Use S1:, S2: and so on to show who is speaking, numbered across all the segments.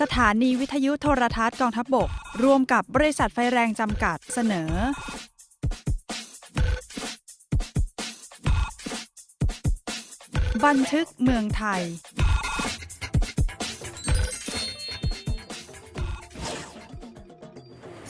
S1: สถานีวิทยุโทรทัศน์กองทัพบบก ร่วมกับบริษัทไฟแรงจำกัดเสนอ บันทึกเมืองไทย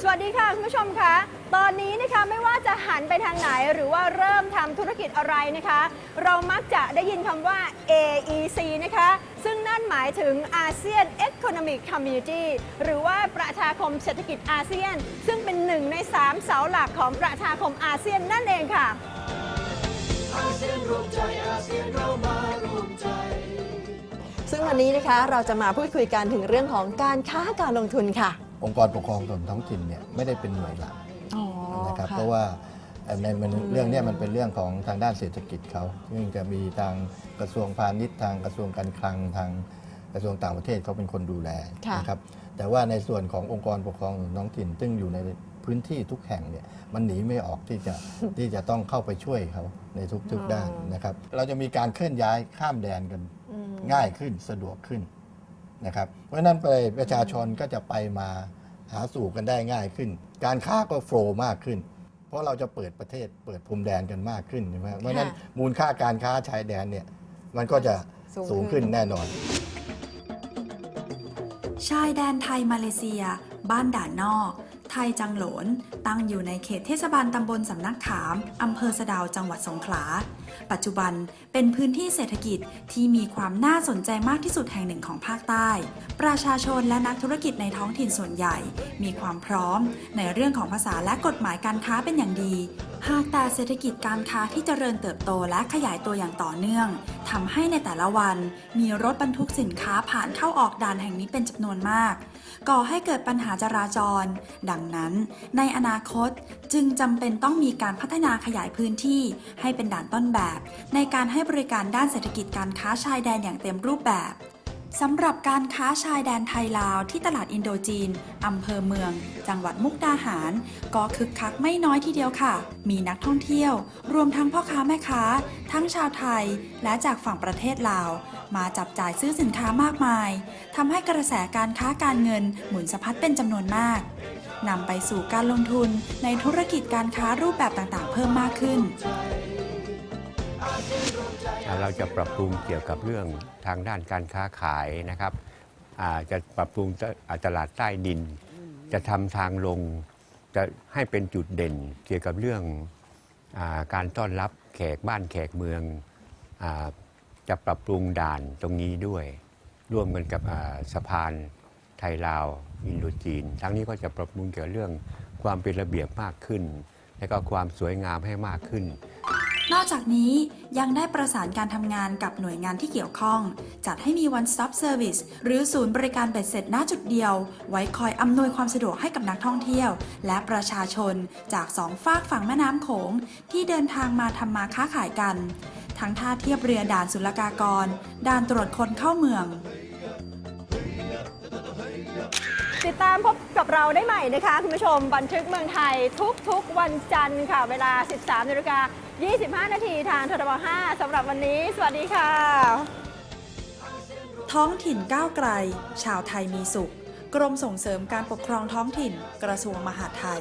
S2: สวัสดีค่ะ คุณผู้ชมคะ ตอนนี้นะคะไม่ว่าจะหันไปทางไหนหรือว่าเริ่ม ทำธุรกิจอะไรนะคะ เรามักจะได้ยินคำว่า AEC นะคะ ซึ่งนั่นหมายถึง ASEAN Economic Community หรือว่าประชาคมเศรษฐกิจอาเซียน ซึ่งเป็นหนึ่งใน 3 เสาหลักของประชาคมอาเซียนนั่นเองค่ะ
S3: ซึ่งวันนี้นะคะเราจะมาพูดคุยกันถึงเรื่องของการค้าการลงทุนค่ะ
S4: องค์กรปกครองส่วนท้องถิ่นเนี่ยไม่ได้เป็นหน่วยหลัก
S3: อ๋อ
S4: นะครับเพราะว่า เอ่อในมันเรื่องเนี้มันเป็นเรื่องของทางด้านเศรษฐกิจเขาซึ่งจะมีทางกระทรวงพาณิชย์ทางกระทรวงการคลังทางกระทรวงต่างประเทศเขาเป็นคนดูแล
S3: ค่ะ
S4: นะครับแต่ว่าในส่วนขององค์กรปกครองส่วนท้องถิ่น ซึ่งอยู่ในพื้นที่ทุกแห่งเนี่ยมันหนีไม่ออกที่จะที่จะต้องเข้าไปช่วยเขาในทุกๆด้านนะครับ เราจะมีการเคลื่อนย้ายข้ามแดนกัน
S3: อืม
S4: ง่ายขึ้นสะดวกขึ้นนะครับ เพราะฉะนั้นไปประชาชนก็จะไปมาหาสู่กันได้ง่ายขึ้น การค้าก็โฟลว์มากขึ้น เพราะเราจะเปิดประเทศเปิดพรมแดนกันมากขึ้นใช่ไหมเพราะฉะนั้นมูลค่าการค้าชายแดนเนี่ยมันก็จะสูงขึ้นแน่นอน
S1: ชายแดนไทยมาเลเซีย บ้านด่านนอก ไทยจังโหลน ตั้งอยู่ในเขตเทศบาลตำบลสำนักขาม อำเภอสะดาวจังหวัดสงขลา ปัจจุบันเป็นพื้นที่เศรษฐกิจที่มีความน่าสนใจมากที่สุดแห่งหนึ่งของภาคใต้ ประชาชนและนักธุรกิจในท้องถิ่นส่วนใหญ่ มีความพร้อม ในเรื่องของภาษาและกฎหมายการค้าเป็นอย่างดี หากแต่เศรษฐกิจการค้าที่เจริญเติบโตและขยายตัวอย่างต่อเนื่องทำให้ในแต่ละวัน มีรถบรรทุกสินค้าผ่านเข้าออกด่านแห่งนี้เป็นจำนวนมาก ก่อให้เกิดปัญหาจราจร ดังนั้น ในอนาคตจึงจำเป็นต้องมีการพัฒนาขยายพื้นที่ให้เป็นด่านต้นแบบ ในการให้บริการด้านเศรษฐกิจการค้าชายแดนอย่างเต็มรูปแบบสำหรับการค้าชายแดนไทยลาวที่ตลาดอินโดจีน อำเภอเมือง จังหวัดมุกดาหาร ก็คึกคักไม่น้อยทีเดียวค่ะ มีนักท่องเที่ยว รวมทั้งพ่อค้าแม่ค้า ทั้งชาวไทยและจากฝั่งประเทศลาว มาจับจ่ายซื้อสินค้ามากมาย ทำให้กระแสการค้าการเงินหมุนสะพัดเป็นจำนวนมาก นำไปสู่การลงทุนในธุรกิจการค้ารูปแบบต่างๆ เพิ่มมากขึ้น
S5: เราจะปรับปรุงเกี่ยวกับเรื่องทางด้านการค้าขายนะครับจะปรับปรุงตลาดใต้ดิน จะทำทางลงจะให้เป็นจุดเด่นเกี่ยวกับเรื่องอการต้อนรับแขกบ้านแขกเมืองอจะปรับปรุงด่านตรงนี้ด้วย ร่วมกันกับสะพานไทยลาว อินโดจีน ทั้งนี้ก็จะปรับปรุงเกี่ยวกับเรื่องความเป็นระเบียบมากขึ้น และก็ความสวยงามให้มากขึ้น
S1: นอกจากนี้ยังได้ประสานการทำงานกับหน่วยงานที่เกี่ยวข้อง จัดให้มี one stop service หรือศูนย์บริการเบ็ดเสร็จณจุดเดียว ไว้คอยอำนวยความสะดวกให้กับนักท่องเที่ยว และประชาชนจากสองฝากฝั่งแม่น้ำโขงที่เดินทางมาทำมาค้าขายกัน ทั้งท่าเทียบเรือด่านศุลกากร ด่านตรวจคนเข้าเมือง
S2: ติดตามพบกับเราได้ใหม่นะคะคุณผู้ชมบันทึกเมืองไทยทุกๆ วันจันทร์ค่ะ เวลา 13นาฬิกา25 นาทีทางทรบ5สำหรับวันนี้ สวัสดีค่ะ
S1: ท้องถิ่นก้าวไกล ชาวไทยมีสุข กรมส่งเสริมการปกครองท้องถิ่น กระทรวงมหาดไทย